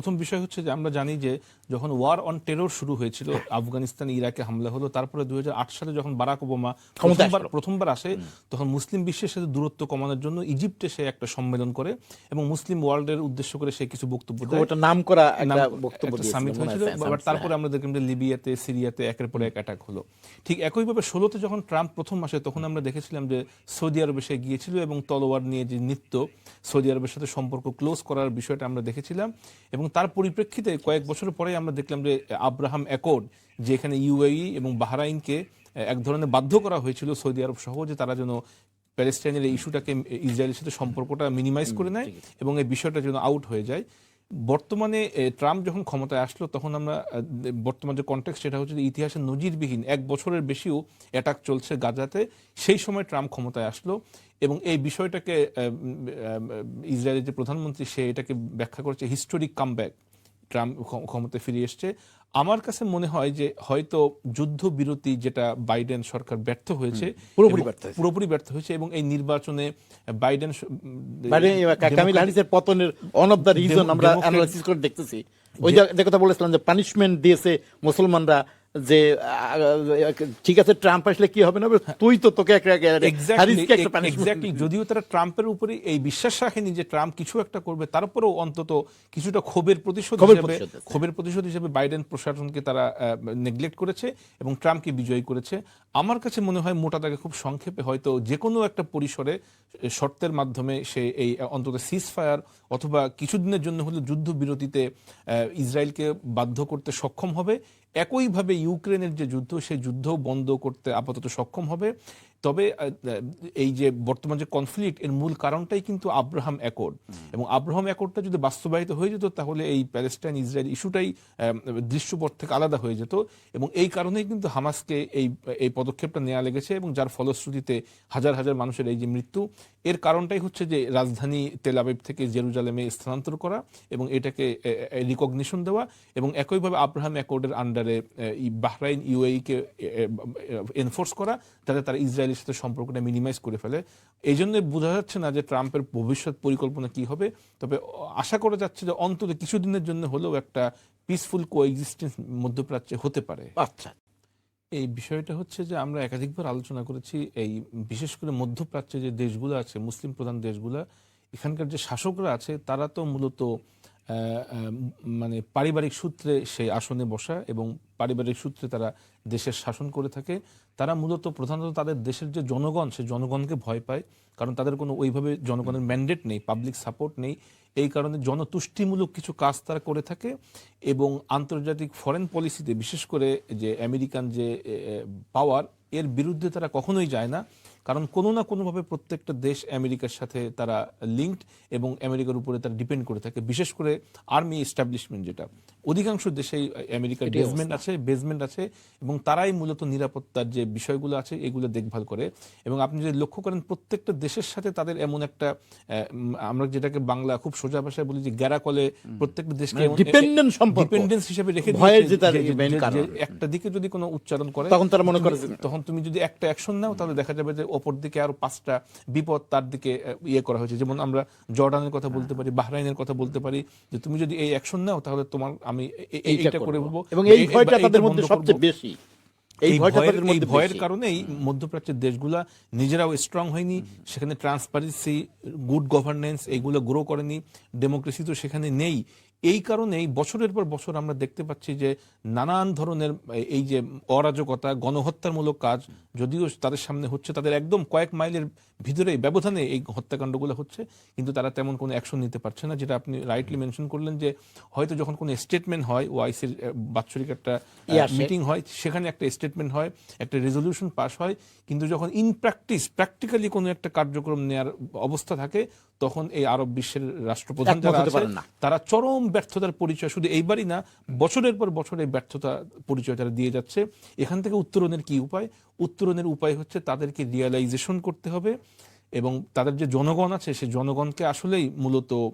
প্রথম বিষয় হচ্ছে যে আমরা জানি যে যখন ওয়ার অন টেরর শুরু হয়েছিল আফগানিস্তান ইরাকে হামলা হলো তারপরে দুই সালে যখন বারাক ওবামা প্রথমবার প্রথমবার আসে তখন মুসলিম বিশ্বের সাথে দূরত্ব কমানোর জন্য ইজিপ্টে সে একটা সম্মেলন করে এবং মুসলিম ওয়ার্ল্ডের উদ্দেশ্য করে সে কিছু বক্তব্য দেয়। ওটা নাম করা একটা বক্তব্য সামিট হয়েছিল তারপরে হ্যাঁ। আমরা দেখলাম যে লিবিয়াতে সিরিয়াতে একের পর এক অ্যাটাক হলো। ঠিক একইভাবে ষোলোতে যখন ট্রাম্প প্রথম আসে তখন আমরা দেখেছিলাম যে সৌদি আরবে সে গিয়েছিল এবং তলোয়ার নিয়ে যে নৃত্য সৌদি আরবের সাথে সম্পর্ক ক্লোজ করার বিষয়টা আমরা দেখেছিলাম এবং তার পরিপ্রেক্ষিতে কয়েক বছর পরে আমরা দেখলাম যে আব্রাহাম অ্যাকর্ড যেখানে ইউএই এবং বাহরাইনকে এক ধরনের বাধ্য করা হয়েছিল সৌদি আরব সহ যে তারা যেন প্যালেস্টাইনের এই ইস্যুটাকে ইসরায়েলের সাথে সম্পর্কটা মিনিমাইজ করে নেয় এবং এই বিষয়টা যেন আউট হয়ে যায়। বর্তমানে ট্রাম্প যখন ক্ষমতায় আসলো, তখন আমরা বর্তমান যে কনটেক্সট সেটা হচ্ছে ইতিহাসে নজিরবিহীন, এক বছরের বেশিও অ্যাটাক চলছে গাজাতে। সেই সময় ট্রাম্প ক্ষমতায় আসলো এবং এই বিষয়টাকে ইসরায়েলের যে প্রধানমন্ত্রী, সে এটাকে ব্যাখ্যা করেছে, হিস্টোরিক কামব্যাক ট্রাম্প ক্ষমতায় ফিরে এসছে আমার কাছে মনে হয় যে হয়তো যুদ্ধ বিরতি যেটা বাইডেন সরকার ব্যর্থ হয়েছে পুরোপুরি ব্যর্থ হয়েছে। পুরোপুরি ব্যর্থ হয়েছে এবং এই নির্বাচনে বাইডেন কামিল হারিসের পতনের অন অফ দ্য রিজন আমরা অ্যানালাইসিস করে দেখতেছি ওই যে কথা বলেছিলাম যে পানিশমেন্ট দিয়েছে মুসলমানরা যে ঠিক আছে ট্রাম্প আসলে কি হবে না? তুই তো তোকে এক্স্যাক্টলি যদিও তারা ট্রাম্পের উপরে এই বিশ্বাস রাখেনি যে ট্রাম্প কিছু একটা করবে তারপরেও অন্তত কিছুটা ক্ষোভের প্রতিশোধ হিসেবে ক্ষোভের প্রতিশোধ হিসেবে বাইডেন প্রশাসনকে তারা নেগলেক্ট করেছে এবং ট্রাম্পকে বিজয়ী করেছে। আমার কাছে মনে হয় মোটা তাকে খুব সংক্ষেপে হয়তো যে কোনো একটা পরিসরে শর্তের মাধ্যমে সে এই অন্তত সিজ ফায়ার অথবা কিছুদিনের জন্য হলে যুদ্ধ বিরতিতে আহ, ইসরায়েলকে বাধ্য করতে সক্ষম হবে একইভাবে ইউক্রেনের যে যুদ্ধ সেই যুদ্ধ বন্ধ করতে আপাতত সক্ষম হবে। তবে এই যে বর্তমান যে কনফ্লিক্ট এর মূল কারণটাই কিন্তু আব্রাহাম অ্যাকর্ড এবং আব্রাহাম অ্যাকর্ডটা যদি বাস্তবায়িত হয়ে যেত তাহলে এই প্যালেস্টাইন ইসরায়েল ইস্যুটাই দৃশ্যপট থেকে আলাদা হয়ে যেত। এবং এই কারণেই কিন্তু হামাসকে এই এই পদক্ষেপটা নেওয়া লেগেছে এবং যার ফলশ্রুতিতে হাজার হাজার মানুষের এই যে মৃত্যু এর কারণটাই হচ্ছে যে রাজধানী তেলাবিব থেকে জেরুজালেমে স্থানান্তর করা এবং এটাকে রিকগনিশন দেওয়া এবং একইভাবে আব্রাহাম অ্যাকর্ডের আন্ডারে বাহরাইন ইউএইকে এনফোর্স করা যাতে তারা ইসরায়েলের সাথে সম্পর্কটা মিনিমাইজ করে ফেলে। এই জন্য বোঝা যাচ্ছে না যে ট্রাম্পের ভবিষ্যৎ পরিকল্পনা কি হবে। তবে আশা করা যাচ্ছে যে অন্তত কিছুদিনের জন্য হলেও একটা পিসফুল কো এক্সিস্টেন্স মধ্যপ্রাচ্যে হতে পারে। আচ্ছা। এই বিষয়টা হচ্ছে যে আমরা একাধিকবার আলোচনা করেছি এই বিশেষ করে মধ্যপ্রাচ্যে যে দেশগুলো আছে মুসলিম প্রধান দেশগুলো এখানকার যে শাসকরা আছে তারা তো মূলত মানে পারিবারিক সূত্রে সেই আসনে বসা এবং পারিবারিক সূত্রে তারা দেশের শাসন করে থাকে, তারা মূলত প্রধানত তাদের দেশের যে জনগণ, সে জনগণকে ভয় পায়, কারণ তাদের কোনো ওইভাবে জনগণের ম্যান্ডেট নেই পাবলিক সাপোর্ট নেই। এই কারণে জনতুষ্টিমূলক কিছু কাজ তারা করে থাকে এবং আন্তর্জাতিক ফরেন পলিসিতে বিশেষ করে যে আমেরিকান যে পাওয়ার এর বিরুদ্ধে তারা কখনোই যায় না। কারণ কোনো না কোনোভাবে প্রত্যেকটা দেশ আমেরিকার সাথে তারা লিঙ্কড এবং আমেরিকার উপরে তারা ডিপেন্ড করে থাকে, বিশেষ করে আর্মি এস্টাবলিশমেন্ট যেটা। অধিকাংশ দেশেই আমেরিকার বেসমেন্ট আছে বেসমেন্ট আছে এবং তারাই মূলত নিরাপত্তার যে বিষয়গুলো আছে এগুলো দেখভাল করে। এবং আপনি যদি লক্ষ্য করেন প্রত্যেকটা দেশের সাথে তাদের এমন একটা আমরা যেটাকে বাংলা খুব সোজা ভাষায় বলি যে গ্যারাকলে প্রত্যেকটা দেশকে মানে সম্পর্ক। ডিপেন্ডেন্স হিসেবে রেখে একটা দিকে যদি কোনো উচ্চারণ করে তখন তারা মনে করে তখন তুমি যদি একটা অ্যাকশন নাও তাহলে দেখা যাবে যে অপর দিকে আরও পাঁচটা বিপদ তার দিকে ইয়ে করা হয়েছে। যেমন আমরা জর্ডানের কথা বলতে পারি বাহরাইনের কথা বলতে পারি যে তুমি যদি এই অ্যাকশন নাও তাহলে তোমার আমি এইটা করে। বলব। এবং এই ভয়টা তাদের মধ্যে সবচেয়ে বেশি। এই ভয়টা ভয়ের- তাদের এই মধ্যে ভয়ের কারণেই মধ্যপ্রাচ্যের দেশগুলা নিজেরাও স্ট্রং হয়নি সেখানে ট্রান্সপারেন্সি গুড গভর্নেন্স এইগুলো গ্রো করেনি ডেমোক্রেসি তো সেখানে নেই। এই কারণেই বছরের পর বছর আমরা দেখতে পাচ্ছি যে নানান ধরনের এই যে অরাজকতা গণহত্যামূলক কাজ যদিও তাদের সামনে হচ্ছে তাদের একদম কয়েক মাইলের ভিতরে ব্যবধানে এই হত্যাকাণ্ডগুলো হচ্ছে কিন্তু তারা তেমন কোনো অ্যাকশন নিতে পারছে না যেটা আপনি রাইটলি মেনশন করলেন যে হয়তো যখন কোনো স্টেটমেন্ট হয় ওআইসির বাৎসরিক একটা মিটিং হয় সেখানে একটা স্টেটমেন্ট হয় একটা রেজলিউশন পাস হয় কিন্তু যখন ইন প্র্যাকটিস প্র্যাকটিক্যালি কোনো একটা কার্যক্রম নেওয়ার অবস্থা থাকে তখন এই আরব বিশ্বের রাষ্ট্রপ্রধান যারা। তারা চরম ব্যর্থতার পরিচয় শুধু এইবারই না বছরের পর বছর এই ব্যর্থতা পরিচয় তারা দিয়ে যাচ্ছে এখান থেকে উত্তরণের কি উপায় উত্তরণের উপায় হচ্ছে তাদেরকে রিয়ালাইজেশন করতে হবে এবং তাদের যে জনগণ আছে সে জনগণকে আসলেই মূলত আহ,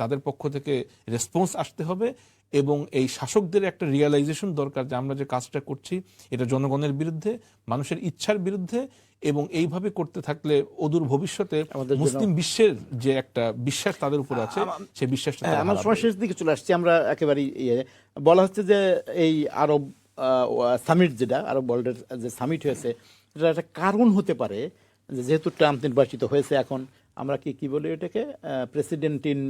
তাদের পক্ষ থেকে রেসপন্স আসতে হবে এবং এই শাসকদের একটা রিয়েলাইজেশন দরকার যে আমরা যে কাজটা করছি এটা জনগণের বিরুদ্ধে মানুষের ইচ্ছার বিরুদ্ধে এবং এইভাবে করতে থাকলে অদূর ভবিষ্যতে আমাদের মুসলিম বিশ্বের যে একটা বিশ্বাস তাদের উপর আছে সেই বিশ্বাসটা হ্যাঁ, আমার। সময় শেষ দিকে চলে আসছি আমরা একেবারে ইয়ে। বলা হচ্ছে যে এই আরব সামিট যেটা আরব ওয়ার্ল্ডের যে সামিট হয়েছে এটা একটা কারণ হতে পারে যেহেতু ট্রাম্প নির্বাচিত হয়েছে এখন আমরা কি কি বলি এটাকে? প্রেসিডেন্ট ইন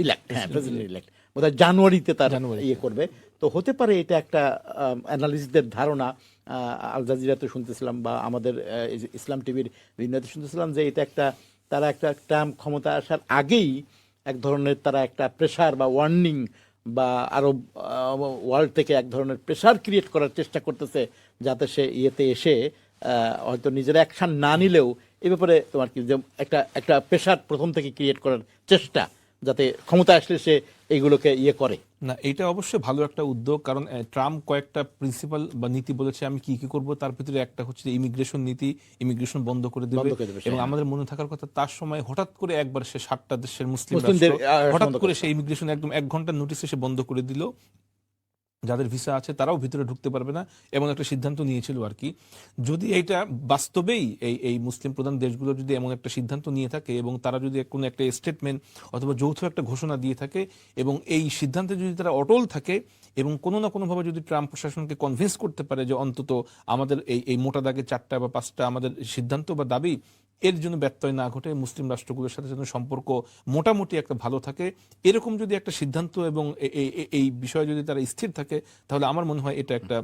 ইলেক্ট হ্যাঁ প্রেসিডেন্ট ইলেক্ট বোধহয় জানুয়ারিতে তার। ইয়ে করবে তো হতে পারে এটা একটা অ্যানালিস্টদের ধারণা আল জাজিরাতে শুনতেছিলাম বা আমাদের ইসলাম টিভির বিভিন্নতে শুনতেছিলাম যে এটা একটা তারা একটা ট্রাম্প ক্ষমতা আসার আগেই এক ধরনের তারা একটা প্রেশার বা ওয়ার্নিং বা আরব ওয়ার্ল্ড থেকে এক ধরনের প্রেশার ক্রিয়েট করার চেষ্টা করতেছে যাতে সে ইয়েতে এসে হয়তো নিজের অ্যাকশন না নিলেও এ ব্যাপারে তোমার কি যে একটা একটা প্রেশার প্রথম থেকে ক্রিয়েট করার চেষ্টা যাতে ক্ষমতা আসলে সে এইগুলোকে ইয়ে করে। না এটা অবশ্যই ভালো একটা উদ্যোগ কারণ ট্রাম্প কয়েকটা প্রিন্সিপাল বা নীতি বলেছে আমি কি কি করব তার ভিতরে একটা হচ্ছে যে ইমিগ্রেশন নীতি ইমিগ্রেশন বন্ধ করে দেবে। এবং হ্যাঁ। আমাদের মনে থাকার কথা তার সময় হঠাৎ করে একবার সে সাতটা দেশের মুসলিম হঠাৎ করে সে ইমিগ্রেশন একদম এক ঘণ্টার নোটিসে এসে বন্ধ করে দিল। যাদের ভিসা আছে তারাও ভিতরে ঢুকতে পারবে না, এমন একটা সিদ্ধান্ত নিয়েছিল আর কি। যদি এটা বাস্তবেই এই এই মুসলিম প্রধান দেশগুলো যদি এমন একটা সিদ্ধান্ত নিয়ে থাকে এবং তারা যদি কোনো একটা স্টেটমেন্ট অথবা যৌথ একটা ঘোষণা দিয়ে থাকে এবং এই সিদ্ধান্তে যদি তারা অটল থাকে এবং কোনো না কোনোভাবে যদি ট্রাম্প প্রশাসনকে কনভিন্স করতে পারে যে অন্তত আমাদের এই এই মোটা দাগে চারটা বা পাঁচটা আমাদের সিদ্ধান্ত বা দাবি এর জন্য ব্যত্যয় না ঘটে মুসলিম রাষ্ট্রগুলোর সাথে যেন সম্পর্ক মোটামুটি একটা ভালো থাকে। এরকম যদি একটা সিদ্ধান্ত এবং এই বিষয়ে যদি তারা স্থির থাকে, তাহলে আমার মনে হয় এটা একটা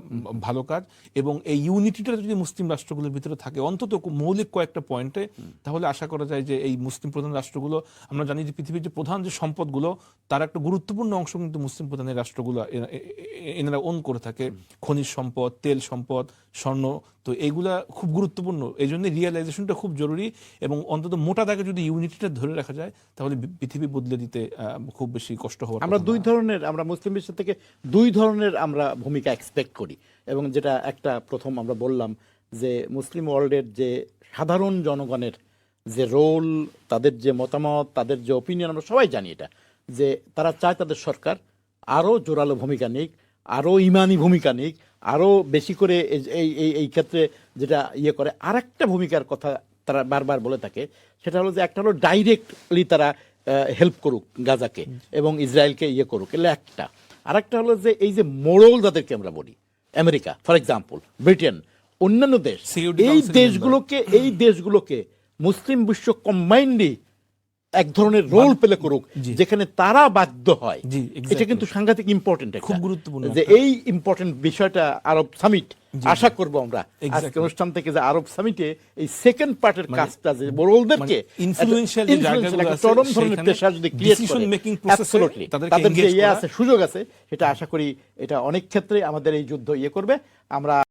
ভালো কাজ। এবং এই ইউনিটিটা যদি মুসলিম রাষ্ট্রগুলোর ভিতরে থাকে, অন্তত মৌলিক কয়েকটা পয়েন্টে, তাহলে আশা করা যায় যে এই মুসলিম প্রধান রাষ্ট্রগুলো, আমরা জানি যে পৃথিবীর যে প্রধান যে সম্পদগুলো, তার একটা গুরুত্বপূর্ণ অংশ কিন্তু মুসলিম প্রধানের রাষ্ট্রগুলো এনারা ওন করে থাকে। খনিজ সম্পদ, তেল সম্পদ, স্বর্ণ, তো এইগুলা খুব গুরুত্বপূর্ণ। এই জন্য রিয়েলাইজেশনটা খুব জরুরি। এবং অন্তত মোটা দাগে যদি ইউনিটিটা ধরে রাখা যায় তাহলে পৃথিবী বদলে দিতে খুব বেশি কষ্ট হবে আমরা দুই ধরনের আমরা মুসলিম বিশ্ব থেকে দুই ধরনের আমরা ভূমিকা এক্সপেক্ট করি এবং যেটা একটা প্রথম আমরা বললাম যে মুসলিম ওয়ার্ল্ডের যে সাধারণ জনগণের যে রোল তাদের যে মতামত তাদের যে ওপিনিয়ন আমরা সবাই জানি এটা যে তারা চায় তাদের সরকার আরও জোরালো ভূমিকা নিক আরও ইমানি ভূমিকা নিক আরও বেশি করে এই- এই এই এই ক্ষেত্রে যেটা ইয়ে করে আরেকটা ভূমিকার কথা তারা বারবার বলে থাকে সেটা হলো যে একটা হলো ডাইরেক্টলি তারা হেল্প করুক গাজাকে এবং ইসরায়েলকে ইয়ে করুক এলে একটা। আরেকটা হলো যে এই যে মোড়ল যাদেরকে আমরা বলি আমেরিকা ফর এক্সাম্পল ব্রিটেন অন্যান্য দেশ এই দেশগুলোকে এই দেশগুলোকে মুসলিম বিশ্ব কম্বাইন্ডলি এক ধরনের রোল প্লে করুক যেখানে তারা বাধ্য হয়। এটা কিন্তু সাংঘাতিক ইম্পর্টেন্ট খুব গুরুত্বপূর্ণ যে এই ইম্পর্টেন্ট বিষয়টা আরব সামিট আশা করব আমরা। আজকে অনুষ্ঠান থেকে যে আরব সামিটে এই সেকেন্ড পার্টের কাজটা যে মানে influential যে জায়গাগুলো চরম ধরনের প্রেশার যদি ক্রিয়েট করে তাদের যে ইয়ে আছে সুযোগ আছে সেটা আশা করি এটা অনেক ক্ষেত্রে আমাদের এই যুদ্ধ ইয়ে করবে। আমরা